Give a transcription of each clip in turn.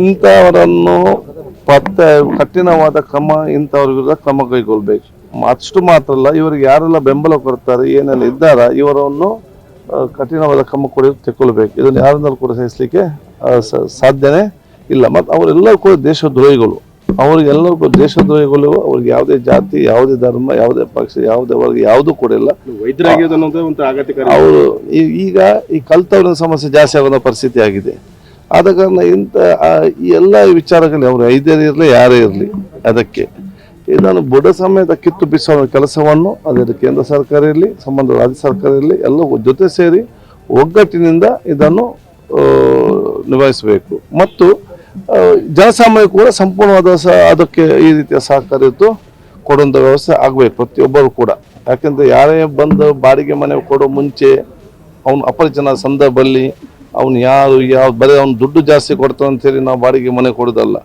ಇಂಥವರನ್ನು ಪತ್ತೆ ಕಠಿಣವಾದ ಕ್ರಮ ಇಂಥವ್ರ ವಿರುದ್ಧ ಕ್ರಮ ಕೈಗೊಳ್ಬೇಕು. ಅಷ್ಟು ಮಾತ್ರ ಅಲ್ಲ ಇವರಿಗೆ ಯಾರೆಲ್ಲ ಬೆಂಬಲ ಕೊಡ್ತಾರೆ ಏನೆಲ್ಲ ಇದ್ದಾರ ಇವರನ್ನು ಕಠಿಣವಾದ ಕ್ರಮ ಕೂಡ ತೆಕ್ಕೊಳ್ಬೇಕು. ಇದನ್ನು ಯಾರಿಂದಲೂ ಕೂಡ ಸಹಿಸಲಿಕ್ಕೆ ಸಾಧ್ಯನೇ ಇಲ್ಲ. ಮತ್ತು ಅವರೆಲ್ಲರೂ ಕೂಡ ದೇಶದ್ರೋಹಿಗಳು. ಅವರಿಗೆಲ್ಲರೂ ಕೂಡ ದೇಶದ್ರೋಹಿಗಳು ಅವ್ರಿಗೆ ಯಾವುದೇ ಜಾತಿ ಯಾವುದೇ ಧರ್ಮ ಯಾವುದೇ ಪಕ್ಷ ಯಾವುದೇ ವರ್ಗ ಯಾವುದೂ ಕೂಡ ಇಲ್ಲ. ಅವರು ಈಗ ಈ ಕಲ್ತವ್ರ ಸಮಸ್ಯೆ ಜಾಸ್ತಿ ಆಗೋದ ಪರಿಸ್ಥಿತಿ ಆಗಿದೆ. ಆದ ಕಾರಣ ಇಂಥ ಎಲ್ಲ ವಿಚಾರಗಳು ಅವರು ಐದೇ ಇರಲಿ, ಯಾರೇ ಇರಲಿ, ಅದಕ್ಕೆ. ಇದನ್ನು ಬುಡ ಸಮೇತ ಕಿತ್ತು ಬಿಸುವ ಕೆಲಸವನ್ನು ಅದರ ಕೇಂದ್ರ ಸರ್ಕಾರ ಇರಲಿ, ಸಂಬಂಧ ರಾಜ್ಯ ಸರ್ಕಾರ ಇರಲಿ, ಎಲ್ಲ ಜೊತೆ ಸೇರಿ ಒಗ್ಗಟ್ಟಿನಿಂದ ಇದನ್ನು ನಿಭಾಯಿಸಬೇಕು. ಮತ್ತು ಜನಸಾಮಾನ್ಯ ಕೂಡ ಸಂಪೂರ್ಣವಾದ ಸ ಅದಕ್ಕೆ ಈ ರೀತಿಯ ಸಹಕಾರ ಇತ್ತು ಕೊಡುವಂಥ ವ್ಯವಸ್ಥೆ ಆಗಬೇಕು, ಪ್ರತಿಯೊಬ್ಬರು ಕೂಡ. ಯಾಕೆಂದರೆ ಯಾರೇ ಬಂದು ಬಾಡಿಗೆ ಮನೆ ಕೊಡೋ ಮುಂಚೆ, ಅವನು ಅಪರಿಚನ ಸಂದರ್ಭದಲ್ಲಿ ಅವನು ಯಾರು ಯಾವ ಬರೀ ಅವ್ನು ದುಡ್ಡು ಜಾಸ್ತಿ ಕೊಡ್ತಾನೆ ಅಂತೇಳಿ ನಾವು ಬಾಡಿಗೆ ಮನೆ ಕೊಡೋದಲ್ಲ.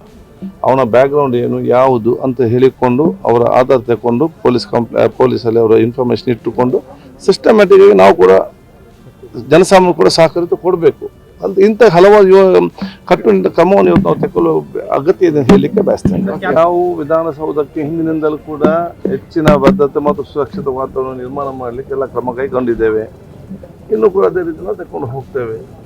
ಅವನ ಬ್ಯಾಕ್ಗ್ರೌಂಡ್ ಏನು, ಯಾವುದು ಅಂತ ಹೇಳಿಕೊಂಡು ಅವರ ಆಧಾರ ತಗೊಂಡು ಪೊಲೀಸ್ ಕಂಪ್ಲೇ ಪೊಲೀಸಲ್ಲಿ ಅವರ ಇನ್ಫಾರ್ಮೇಷನ್ ಇಟ್ಟುಕೊಂಡು ಸಿಸ್ಟಮ್ಯಾಟಿಕ್ ಆಗಿ ನಾವು ಕೂಡ ಜನಸಾಮಾನ್ಯ ಕೂಡ ಸಹಕರಿತ ಕೊಡಬೇಕು. ಅಂತ ಇಂಥ ಹಲವಾರು ಯುವ ಕಟ್ಟುನಿಟ್ಟ ಕ್ರಮವನ್ನು ಇವತ್ತು ನಾವು ತಗೊಳ್ಳುವ ಅಗತ್ಯ ಇದೆ ಹೇಳಲಿಕ್ಕೆ ಬಯಸ್ತೇನೆ. ನಾವು ವಿಧಾನಸೌಧಕ್ಕೆ ಹಿಂದಿನಿಂದಲೂ ಕೂಡ ಹೆಚ್ಚಿನ ಬದ್ಧತೆ ಮತ್ತು ಸುರಕ್ಷಿತ ವಾತಾವರಣ ನಿರ್ಮಾಣ ಮಾಡಲಿಕ್ಕೆ ಎಲ್ಲ ಕ್ರಮ ಕೈಗೊಂಡಿದ್ದೇವೆ. ಇನ್ನು ಕೂಡ ಅದೇ ರೀತಿ ನಾವು ತಕೊಂಡು ಹೋಗ್ತೇವೆ.